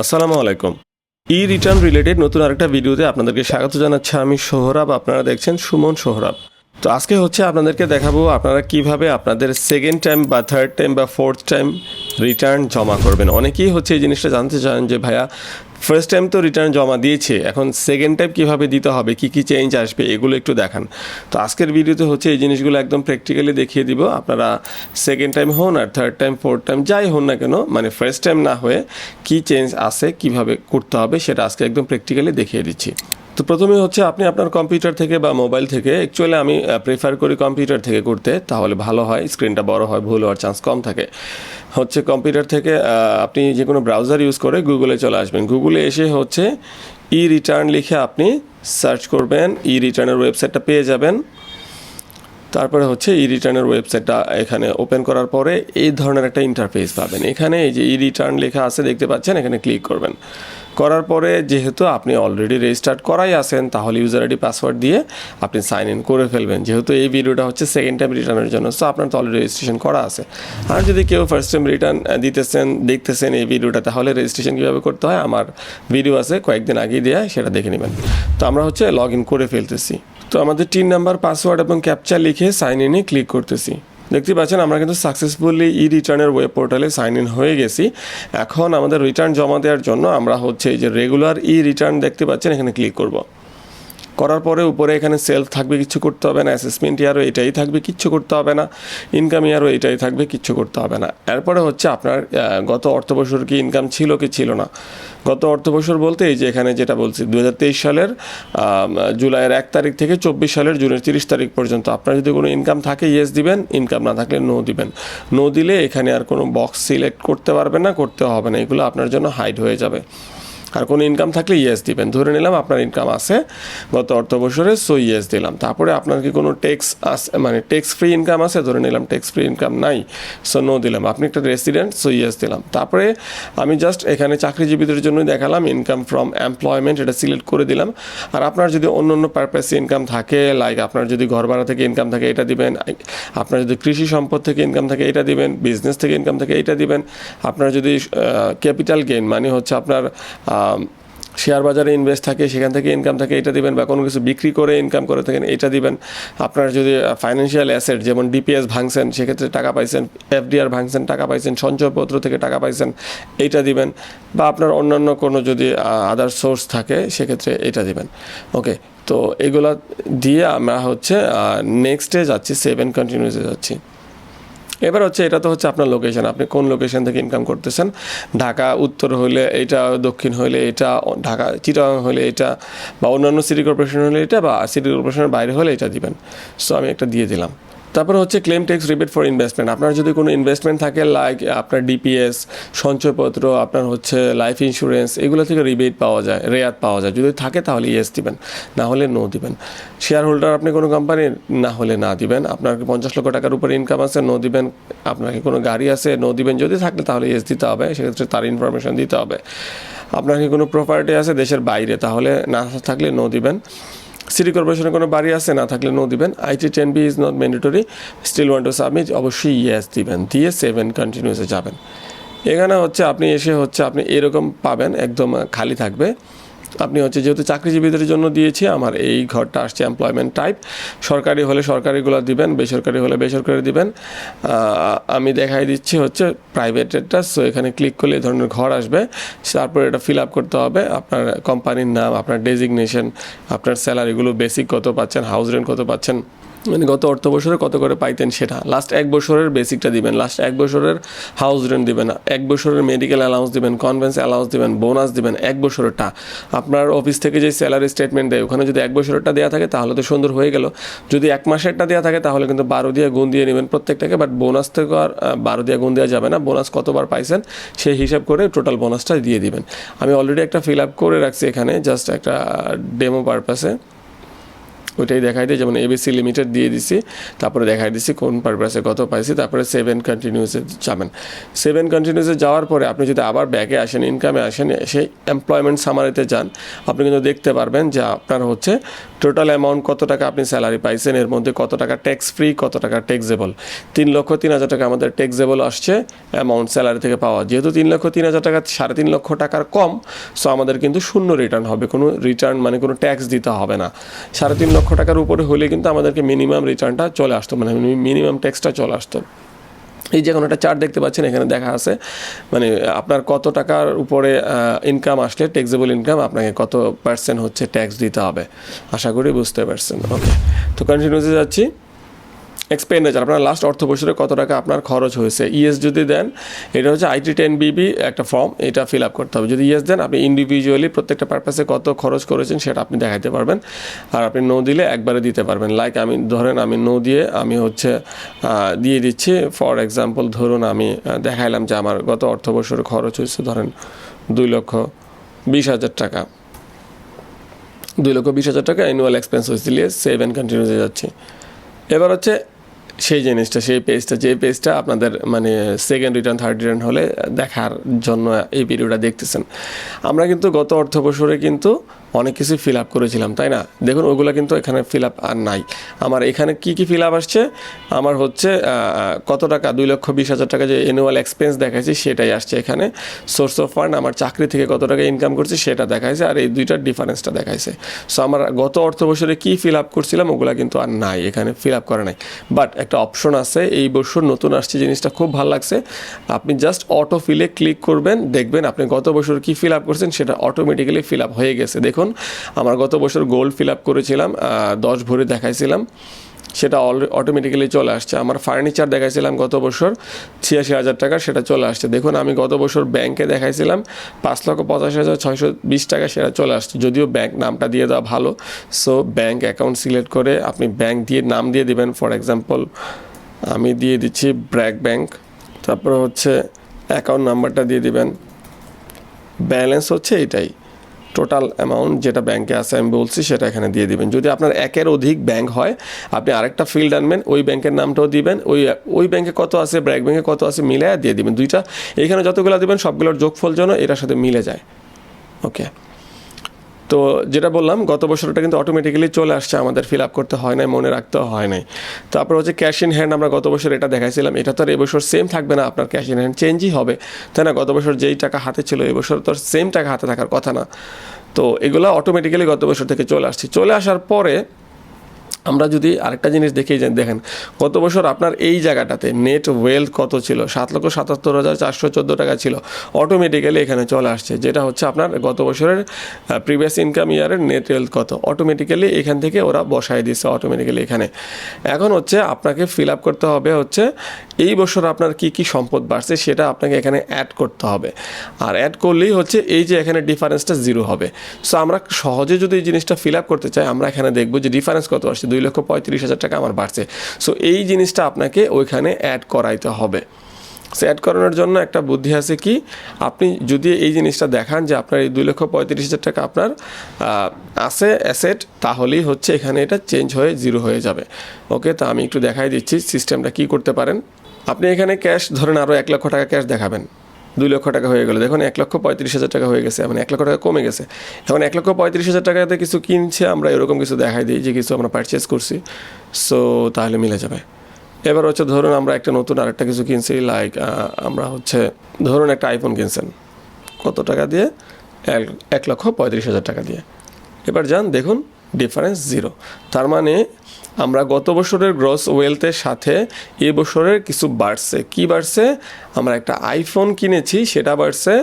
আসসালামু আলাইকুম। ই return related নতুন আরেকটা ভিডিওতে আপনাদেরকে স্বাগত জানাচ্ছি আমি সোহরাব, আপনারা দেখছেন সুমন সোহরাব। তো আজকে হচ্ছে আপনাদেরকে দেখাবো আপনারা কীভাবে আপনাদের সেকেন্ড টাইম বা থার্ড টাইম বা ফোর্থ টাইম রিটার্ন জমা করবেন। অনেকেই হচ্ছে এই জিনিসটা জানতে চান যে ভাইয়া ফার্স্ট টাইম তো রিটার্ন জমা দিয়েছে, এখন সেকেন্ড টাইম কীভাবে দিতে হবে, কী কী চেঞ্জ আসবে, এগুলো একটু দেখান। তো আজকের ভিডিওতে হচ্ছে এই জিনিসগুলো একদম প্র্যাকটিক্যালি দেখিয়ে দিব, আপনারা সেকেন্ড টাইম হন আর থার্ড টাইম ফোর্থ টাইম যাই হন না কেন মানে ফার্স্ট টাইম না হয়ে কী চেঞ্জ আসে, কীভাবে করতে হবে, সেটা আজকে একদম প্র্যাকটিক্যালি দেখিয়ে দিচ্ছি। তো প্রথমে হচ্ছে আপনি আপনার কম্পিউটার থেকে বা মোবাইল থেকে অ্যাকচুয়ালি আমি প্রেফার করি কম্পিউটার থেকে করতে, তাহলে ভালো হয় স্ক্রিনটা বড় হয়, ভুল হওয়ার চান্স কম থাকে। হচ্ছে কম্পিউটার থেকে আপনি যে কোনো ব্রাউজার ইউজ করে গুগলে চলে আসবেন। গুগলে এসে হচ্ছে ই রিটার্ন লিখে আপনি সার্চ করবেন ই রিটার্নের ওয়েবসাইটটা পেয়ে যাবেন। তারপরে হচ্ছে ই রিটার্নের ওয়েবসাইটটা এখানে ওপেন করার পরে এই ধরনের একটা ইন্টারফেস পাবেন। এখানে এই যে ই রিটার্ন লেখা আছে, দেখতে পাচ্ছেন, এখানে ক্লিক করবেন। করার পরে যেহেতু আপনি অলরেডি রেজিস্টার্ড করাই আছেন, তাহলে ইউজার আইডি পাসওয়ার্ড দিয়ে আপনি সাইন ইন করে ফেলবেন। যেহেতু এই ভিডিওটা হচ্ছে সেকেন্ড টাইম রিটার্নের জন্য সো আপনার তো অলরেডি রেজিস্ট্রেশন করা আছে। আর যদি কেউ ফার্স্ট টাইম রিটার্ন দিতেছেন, দেখতেছেন এই ভিডিওটা তাহলে রেজিস্ট্রেশন কীভাবে করতে হয়? আমার ভিডিও আছে, কয়েকদিন আগেই দেওয়া সেটা দেখে নেবেন। তো আমরা হচ্ছে লগ ইন করে ফেলতেছি। তো আমাদের তিন নাম্বার পাসওয়ার্ড এবং ক্যাপচা লিখে সাইন ইনে ক্লিক করতেছি। দেখতে পাচ্ছেন, আমরা কিন্তু সাকসেসফুলি ই রিটার্নের ওয়েব পোর্টালে সাইন ইন হয়ে গেছি। এখন আমাদের রিটার্ন জমা দেওয়ার জন্য আমরা হচ্ছে এই যে রেগুলার ই রিটার্ন দেখতে পাচ্ছেন, এখানে ক্লিক করব। করার পরে উপরে এখানে সেলফ থাকবে, কিছু করতে হবে না অ্যাসেসমেন্ট ইয়ারও এটাই থাকবে, কিচ্ছু করতে হবে না ইনকাম ইয়ারও এটাই থাকবে, কিচ্ছু করতে হবে না। এরপরে হচ্ছে আপনার গত অর্থ বছর কি ইনকাম ছিল কি ছিল না? গত অর্থ বছর বলতে এই যে এখানে যেটা বলছি দু হাজার তেইশ সালের জুলাইয়ের এক তারিখ থেকে চব্বিশ সালের জুনের তিরিশ তারিখ পর্যন্ত আপনার যদি কোনো ইনকাম থাকে ইয়েস দিবেন ইনকাম না থাকলে নো দিবেন। নো দিলে এখানে আর কোনো বক্স সিলেক্ট করতে পারবেন না, করতে হবে না, এগুলো আপনার জন্য হাইড হয়ে যাবে। আর কোনো ইনকাম থাকলে ইয়েস দিবেন। ধরে নিলাম আপনার ইনকাম আছে গত অর্থ বছরে সো ইয়েস দিলাম। তারপরে আপনার কি কোনো ট্যাক্স আছে মানে ট্যাক্স ফ্রি ইনকাম আছে? ধরে নিলাম ট্যাক্স ফ্রি ইনকাম নাই সো নো দিলাম। আপনি একটা রেসিডেন্ট সো ইয়েস দিলাম। তারপরে আমি জাস্ট এখানে চাকরিজীবীদের জন্য দেখালাম ইনকাম ফ্রম এমপ্লয়মেন্ট এটা সিলেক্ট করে দিলাম। আর আপনার যদি অন্য অন্য পারপাসে ইনকাম থাকে লাইক আপনার যদি ঘর ভাড়া থেকে ইনকাম থাকে, এটা দিবেন। আপনার যদি কৃষি সম্পদ থেকে ইনকাম থাকে, এটা দিবেন। বিজনেস থেকে ইনকাম থাকে, এটা দিবেন। আপনার যদি ক্যাপিটাল গেইন মানে হচ্ছে আপনার শেয়ার বাজারে ইনভেস্ট থাকে, সেখান থেকে ইনকাম থাকে, এটা দিবেন বা কোনো কিছু বিক্রি করে ইনকাম করে থাকেন, এটা দিবেন। আপনার যদি ফাইন্যান্সিয়াল অ্যাসেট যেমন ডিপিএস ভাঙছেন, সেক্ষেত্রে টাকা পাইছেন এফডিআর ভাঙছেন, টাকা পাইছেন, সঞ্চয়পত্র থেকে টাকা পাইছেন এইটা দিবেন। বা আপনার অন্যান্য কোনো যদি আদার সোর্স থাকে, সেক্ষেত্রে এটা দিবেন। ওকে তো এগুলা দিয়ে আমরা হচ্ছে নেক্সটে যাচ্ছি সেভেন কন্টিনিউসে যাচ্ছি। এবার হচ্ছে এটা তো হচ্ছে আপনার লোকেশন আপনি কোন লোকেশন থেকে ইনকাম করতেছেন? ঢাকা, উত্তর হলে এটা, দক্ষিণ হলে এটা, ঢাকা চিটাং হলে এটা, বা অন্যান্য সিটি কর্পোরেশন হলে এটা, বা সিটি কর্পোরেশনের বাইরে হলে এটা দিবেন। সো আমি একটা দিয়ে দিলাম। তারপর হচ্ছে claim tax rebate for investment আপনার যদি কোনো ইনভেস্টমেন্ট থাকে লাইক আপনার ডিপিএস সঞ্চয়পত্র, আপনার হচ্ছে লাইফ ইন্স্যুরেন্স এগুলো থেকে রিবেট পাওয়া যায়, রেয়াত পাওয়া যায়। যদি থাকে তাহলে ইয়েস দিবেন, না হলে নো দিবেন। শেয়ার হোল্ডার আপনি কোনো কোম্পানির না হলে না দিবেন। আপনার পঞ্চাশ লক্ষ টাকার উপরে ইনকাম আছে নো দিবেন। আপনাকে কোনো গাড়ি আছে নো দিবেন। যদি থাকলে তাহলে ইয়েস দিতে হবে, সেক্ষেত্রে তার ইনফরমেশন দিতে হবে। আপনার কি কোনো প্রপার্টি আছে দেশের বাইরে, তাহলে না থাকলে নো দিবেন। সিটি কর্পোরেশনের কোনো বাড়ি আছে? না থাকলে নো দিবেন। IT ten B is not mandatory still want to submit অবশ্যই ইয়েস দিবেন। দিয়ে সেভেন কন্টিনিউসে যাবেন। এখানে হচ্ছে আপনি এসে হচ্ছে আপনি এরকম পাবেন। একদম খালি থাকবে। আপনি হচ্ছে যেহেতু চাকরিজীবীদের জন্য দিয়েছি, আমার এই ঘরটা আসছে এমপ্লয়মেন্ট টাইপ সরকারি হলে সরকারিগুলো দিবেন, বেসরকারি হলে বেসরকারি দিবেন। আমি দেখাই দিচ্ছি হচ্ছে প্রাইভেটেরটা সো এখানে ক্লিক করলে এই ধরনের ঘর আসবে। তারপরে এটা ফিল আপ করতে হবে। আপনার কোম্পানির নাম, আপনার ডেজিগনেশন আপনার স্যালারিগুলো বেসিক কত পাচ্ছেন হাউস রেন্ট কত পাচ্ছেন মানে গত অর্থ বছরে কত করে পাইতেন সেটা? লাস্ট এক বছরের বেসিকটা দিবেন লাস্ট এক বছরের হাউস রেন্ট দিবেন, এক বছরের মেডিকেল অ্যালাউন্স দিবেন কনভেন্স অ্যালাউন্স দিবেন বোনাস দিবেন, এক বছরেরটা। আপনার অফিস থেকে যে স্যালারি স্টেটমেন্ট দেয়, ওখানে যদি এক বছরেরটা দেওয়া থাকে, তাহলে তো সুন্দর হয়ে গেল। যদি এক মাসেরটা দেওয়া থাকে, তাহলে কিন্তু বারো দিয়ে গুণ দিয়ে নেবেন প্রত্যেকটাকে বাট বোনাস থেকে আর বারো দিয়ে গুণ দেওয়া যাবে না। বোনাস কতবার পাইছেন, সেই হিসাব করে টোটাল বোনাসটা দিয়ে দিবেন। আমি অলরেডি একটা ফিল আপ করে রাখছি এখানে জাস্ট একটা ডেমো পারপাসে ওইটাই দেখাই দিই যেমন এবিসি লিমিটেড দিয়ে দিছি, তারপরে দেখাই দিছি কোন পারপাসে কত পাইছি, তারপরে সেভেন কন্টিনিউসে যাবেন। সেভেন কন্টিনিউসে যাওয়ার পরে আপনি যদি আবার ব্যাকে আসেন ইনকামে আসেন সেই এমপ্লয়মেন্ট সামারিতে যান, আপনি কিন্তু দেখতে পারবেন যে আপনার হচ্ছে টোটাল অ্যামাউন্ট কত টাকা আপনি স্যালারি পাইছেন, এর মধ্যে কত টাকা ট্যাক্স ফ্রি কত টাকা ট্যাক্সেবল তিন লক্ষ তিন হাজার টাকা আমাদের ট্যাক্সেবল আসছে অ্যামাউন্ট স্যালারি থেকে পাওয়া। যেহেতু তিন লক্ষ তিন হাজার টাকা, সাড়ে তিন লক্ষ টাকার কম সো আমাদের কিন্তু শূন্য রিটার্ন হবে। কোনো রিটার্ন মানে কোনো ট্যাক্স দিতে হবে না। সাড়ে তিন লক্ষ টাকার উপরে হলে কিন্তু আমাদেরকে মিনিমাম রিটার্নটা চলে আসতো মানে মিনিমাম ট্যাক্সটা চলে আসতো। এই যে কোনো একটা চার্ট দেখতে পাচ্ছেন, এখানে দেখা আছে মানে আপনার কত টাকার উপরে ইনকাম আসলে ট্যাক্সেবল ইনকাম আপনাকে কত পার্সেন্ট হচ্ছে ট্যাক্স দিতে হবে। আশা করি বুঝতে পারছেন। ওকে তো কন্টিনিউতে যাচ্ছি। এক্সপেন্ডিচার আপনার লাস্ট অর্থ বছরে কত টাকা আপনার খরচ হয়েছে। ইএস যদি দেন, এটা হচ্ছে আইটি টেন বিবি একটা ফর্ম এটা ফিল আপ করতে হবে। যদি ইএস দেন, আপনি ইন্ডিভিজুয়ালি প্রত্যেকটা পারপাসে কত খরচ করেছেন সেটা আপনি দেখাতে পারবেন। আর আপনি নো দিলে একবারে দিতে পারবেন। লাইক আমি, ধরেন আমি নো দিয়ে আমি হচ্ছে দিয়ে দিচ্ছি। ফর এক্সাম্পল ধরুন আমি দেখাইলাম যে আমার গত অর্থ বছরে খরচ হয়েছে ধরেন দুই লক্ষ বিশ হাজার টাকা। দুই লক্ষ বিশ হাজার টাকা অ্যানুয়াল এক্সপেন্স হয়েছিল সেভ অ্যান্ড কন্টিনিউসে যাচ্ছি। এবার হচ্ছে সেই জিনিসটা, সেই পেজটা যে পেজটা আপনাদের মানে সেকেন্ড রিটার্ন থার্ড রিটার্ন হলে দেখার জন্য এই ভিডিওটা দেখতেছেন। আমরা কিন্তু গত অর্থ বছরে কিন্তু অনেক কিছু ফিল আপ করেছিলাম, তাই না? দেখুন ওগুলো কিন্তু এখানে ফিল আপ আর নাই। আমার এখানে কি কি ফিল আপ আসছে? আমার হচ্ছে কত টাকা? দুই লক্ষ বিশ হাজার টাকা যে অ্যানুয়াল এক্সপেন্স দেখাইছি, সেটাই আসছে এখানে। সোর্স অফ ফান্ড আমার চাকরি থেকে কত টাকা ইনকাম করছি, সেটা দেখাইছে, আর এই দুইটার ডিফারেন্সটা দেখাইছে। সো আমার গত অর্থ বছরে কী ফিল আপ করছিলাম, ওগুলো কিন্তু আর নাই, এখানে ফিল আপ করা নাই। বাট একটা অপশন আছে, এই বছর নতুন আসছে জিনিসটা খুব ভালো লাগছে। আপনি জাস্ট অটো ফিলে ক্লিক করবেন, দেখবেন আপনি গত বছর কী ফিল আপ করছেন, সেটা অটোমেটিক্যালি ফিল আপ হয়ে গেছে। দেখুন আমার গত বছর গোল্ড ফিল আপ করেছিলাম দশ ভরি দেখাইছিলাম। সেটা অল অটোমেটিক্যালি চলে আসছে। আমার ফার্নিচার দেখাইছিলাম গত বছর, ছিয়াশি হাজার টাকা, সেটা চলে আসছে। দেখুন, আমি গত বছর ব্যাংকে দেখাইছিলাম, পাঁচ লক্ষ পঁচাশি হাজার ছয়শো বিশ টাকা, সেটা চলে আসছে। যদিও ব্যাংক নামটা দিয়ে দেওয়া ভালো সো ব্যাংক অ্যাকাউন্ট সিলেক্ট করে আপনি ব্যাংক দিয়ে নাম দিয়ে দিবেন। ফর এক্সাম্পল আমি দিয়ে দিচ্ছি ব্র্যাক ব্যাংক তারপরে হচ্ছে অ্যাকাউন্ট নাম্বারটা দিয়ে দিবেন। ব্যালেন্স হচ্ছে এটাই টোটাল অ্যামাউন্ট যেটা ব্যাংকে আছে, আমি বলছি সেটা এখানে দিয়ে দিবেন। যদি আপনার একের অধিক ব্যাংক হয়, আপনি আরেকটা ফিল্ড আনবেন, ওই ব্যাংকের নামটাও দিবেন, ওই ওই ব্যাংকে কত আছে ব্র্যাক ব্যাংকে কত আছে মিলে দিয়ে দিবেন। দুইটা, এখানে যতগুলো দিবেন, সবগুলোর যোগফল যেন এটার সাথে মিলে যায়। ওকে তো যেটা বললাম, গত বছরটা কিন্তু অটোমেটিক্যালি চলে আসছে, আমাদের ফিল আপ করতে হয় নাই, মনে রাখতে হয় নাই। তারপর হচ্ছে ক্যাশ ইন হ্যান্ড আমরা গত বছর এটা দেখাইছিলাম, এটা তো আর এবছর সেম থাকবে না, আপনার ক্যাশ ইন হ্যান্ড চেঞ্জই হবে। তাই না? গত বছর যেই টাকা হাতে ছিল, এবছর তো সেম টাকা হাতে থাকার কথা না। তো এগুলো অটোমেটিক্যালি গত বছর থেকে চলে আসছে। চলে আসার পরে আমরা যদি আরেকটা জিনিস দেখেই দেখেন, গত বছর আপনার এই জায়গাটাতে নেট ওয়েলথ কত ছিল? সাত লক্ষ সাতাত্তর হাজার চারশো চোদ্দ টাকা ছিল। অটোমেটিক্যালি এখানে চলে আসছে, যেটা হচ্ছে আপনার গত বছরের প্রিভিয়াস ইনকাম ইয়ারের নেট ওয়েলথ কত? অটোমেটিক্যালি এখান থেকে ওরা বসায় দিচ্ছে অটোমেটিক্যালি এখানে। এখন হচ্ছে আপনাকে ফিল আপ করতে হবে হচ্ছে, এই বছর আপনার কি কি সম্পদ বাড়ছে সেটা আপনাকে এখানে অ্যাড করতে হবে। আর অ্যাড করলেই হচ্ছে এই যে এখানে ডিফারেন্সটা জিরো হবে। সো আমরা সহজে যদি এই জিনিসটা ফিল আপ করতে চাই, আমরা এখানে দেখব যে ডিফারেন্স কত আসছে। দুই লক্ষ পঁয়ত্রিশ হাজার টাকা আমার বাড়ছে। সো এই জিনিসটা আপনাকে ওইখানে অ্যাড করাইতে হবে। সো অ্যাড করানোর জন্য একটা বুদ্ধি আছে কি? আপনি যদি এই জিনিসটা দেখান যে আপনার এই দুই লক্ষ পঁয়ত্রিশ হাজার টাকা আপনার আছে অ্যাসেট তাহলেই হচ্ছে এখানে এটা চেঞ্জ হয়ে জিরো হয়ে যাবে। ওকে তা আমি একটু দেখাই দিচ্ছি সিস্টেমটা কি করতে পারেন। আপনি এখানে ক্যাশ ধরেন আরও এক লক্ষ টাকা ক্যাশ দেখাবেন। দুই লক্ষ টাকা হয়ে গেলো। দেখুন, এক লক্ষ পঁয়ত্রিশ হাজার টাকা হয়ে গেছে। মানে এক লক্ষ টাকা কমে গেছে। এখন এক লক্ষ পঁয়ত্রিশ হাজার টাকাতে কিছু কিনছে, আমরা এরকম কিছু দেখাই দিই যে কিছু আমরা পারচেস করছি। সো তাহলে মিলে যাবে। এবার হচ্ছে ধরুন আমরা একটা নতুন আরেকটা কিছু কিনছি লাইক আমরা হচ্ছে ধরুন একটা আইফোন কিনছেন। কত টাকা দিয়ে? এক এক লক্ষ পঁয়ত্রিশ হাজার টাকা দিয়ে। এবার যান, দেখুন ডিফারেন্স জিরো তার মানে আমরা গত বছরের গ্রস ওয়েলথের সাথে এ বছরের কিছু বাড়ছে। কি বাড়ছে? আমরা একটা আইফোন কিনেছি, সেটা বাড়ছে,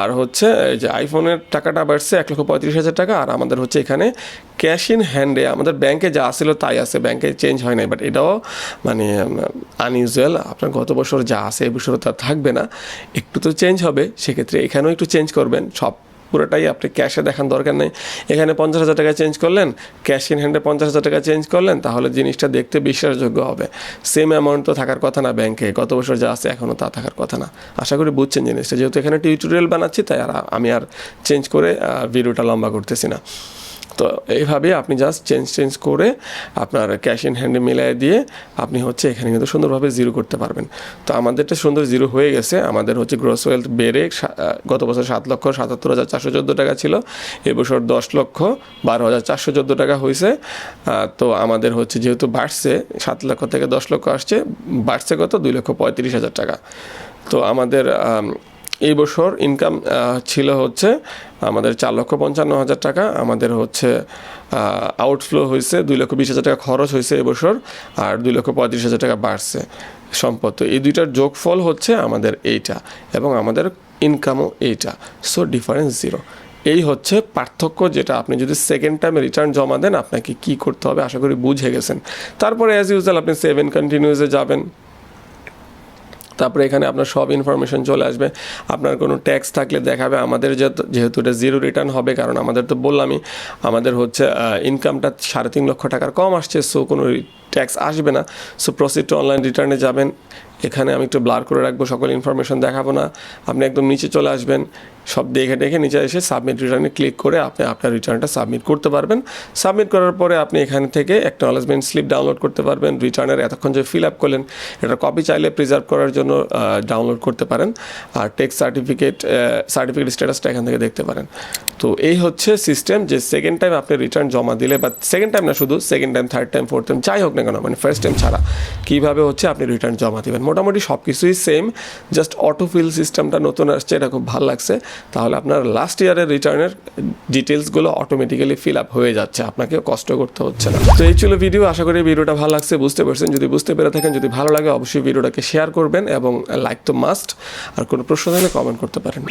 আর হচ্ছে যে আইফোনের টাকাটা বাড়ছে এক লক্ষ পঁয়ত্রিশ হাজার টাকা, আর আমাদের হচ্ছে এখানে ক্যাশ ইন হ্যান্ডে আমাদের ব্যাংকে যা ছিল তাই আছে ব্যাংকে চেঞ্জ হয় নাই বাট এটাও মানে আনইউজুয়াল আপনার গত বছর যা আছে এবছর তা থাকবে না। একটু তো চেঞ্জ হবে, সেক্ষেত্রে এখানেও একটু চেঞ্জ করবেন। সব পুরোটাই আপনি ক্যাশে দেখান, দরকার নেই। এখানে পঞ্চাশ হাজার টাকা চেঞ্জ করলেন ক্যাশ ইন হ্যান্ডে পঞ্চাশ হাজার টাকা চেঞ্জ করলেন, তাহলে জিনিসটা দেখতে বিশ্বাসযোগ্য হবে। সেম অ্যামাউন্ট তো থাকার কথা না ব্যাংকে গত বছর যা আছে এখনও তা থাকার কথা না। আশা করি বুঝছেন জিনিসটা, যেহেতু এখানে টিউটোরিয়াল বানাচ্ছি, তাই আর আমি আর চেঞ্জ করে ভিডিওটা লম্বা করতেছি না। তো এইভাবে আপনি জাস্ট চেঞ্জ চেঞ্জ করে আপনার ক্যাশ ইন হ্যান্ডে মিলাই দিয়ে আপনি হচ্ছে এখানে কিন্তু সুন্দরভাবে জিরো করতে পারবেন। তো আমাদেরটা সুন্দর জিরো হয়ে গেছে। আমাদের হচ্ছে গ্রোস ওয়েলথ বেড়ে গত বছর সাত লক্ষ সাতাত্তর হাজার চারশো চোদ্দ টাকা ছিল। এবছর দশ লক্ষ বারো হাজার চারশো চোদ্দ টাকা হয়েছে। তো আমাদের হচ্ছে যেহেতু বাড়ছে সাত লক্ষ থেকে দশ লক্ষ আসছে। বাড়ছে কত? দুই লক্ষ পঁয়ত্রিশ হাজার টাকা। তো আমাদের আম, এই বছর ইনকাম ছিল হচ্ছে আমাদের চার লক্ষ পঞ্চান্ন হাজার টাকা। আমাদের হচ্ছে আউটফ্লো হয়েছে দুই লক্ষ বিশ হাজার টাকা খরচ হয়েছে এবছর আর দুই লক্ষ পঁয়ত্রিশ হাজার টাকা বাড়ছে সম্পদ। এই দুইটার যোগফল হচ্ছে আমাদের এইটা এবং আমাদের ইনকামও এইটা। সো ডিফারেন্স জিরো এই হচ্ছে পার্থক্য যেটা আপনি যদি সেকেন্ড টাইমে রিটার্ন জমা দেন, আপনাকে কি করতে হবে? আশা করি বুঝে গেছেন। তারপরে অ্যাজ ইউজুয়াল আপনি সেভেন কন্টিনিউসে যাবেন। তারপরে এখানে আপনার সব ইনফরমেশন চলে আসবে। আপনার কোনো ট্যাক্স থাকলে দেখাবে। আমাদের যেহেতু- এটা জিরো রিটার্ন হবে, কারণ আমাদের তো বললামই, আমাদের হচ্ছে ইনকামটা সাড়ে তিন লক্ষ টাকার কম আসছে সো কোনো ট্যাক্স আসবে না। সো প্রসিড টু অনলাইন রিটার্নে যাবেন। এখানে আমি একটু ব্লার করে রাখব, সকল ইনফরমেশন দেখাবো না। আপনি একদম নিচে চলে আসবেন, সব দেখে দেখে নিচে এসে সাবমিট রিটার্নে ক্লিক করে আপনি আপনার রিটার্নটা সাবমিট করতে পারবেন। সাবমিট করার পরে আপনি এখান থেকে অ্যাকনোলেজমেন্ট স্লিপ ডাউনলোড করতে পারবেন রিটার্নের এতক্ষণ যে ফিল আপ করলেন, এটা কপি চাইলে প্রিজার্ভ করার জন্য ডাউনলোড করতে পারেন আর টেক্স সার্টিফিকেট সার্টিফিকেট স্ট্যাটাসটা এখান থেকে দেখতে পারেন। তো এই হচ্ছে সিস্টেম যে সেকেন্ড টাইম আপনি রিটার্ন জমা দিলে বা সেকেন্ড টাইম না শুধু second time third time fourth time যাই হোক না কেন মানে ফার্স্ট টাইম ছাড়া, কীভাবে হচ্ছে আপনি রিটার্ন জমা দেবেন। মোটামুটি সব কিছুই সেম জাস্ট অটো ফিল সিস্টেমটা নতুন আসছে, এটা খুব ভালো লাগছে। তাহলে আপনার লাস্ট ইয়ারের রিটার্নের ডিটেলসগুলো অটোমেটিক্যালি ফিল আপ হয়ে যাচ্ছে আপনাকে কষ্ট করতে হচ্ছে না। তো এই ছিল ভিডিও আশা করি ভিডিওটা ভালো লাগছে, বুঝতে পারছেন। যদি বুঝতে পেরে থাকেন, যদি ভালো লাগে, অবশ্যই ভিডিওটাকে শেয়ার করবেন এবং লাইক তো মাস্ট আর কোনো প্রশ্ন থাকলে কমেন্ট করতে পারেন।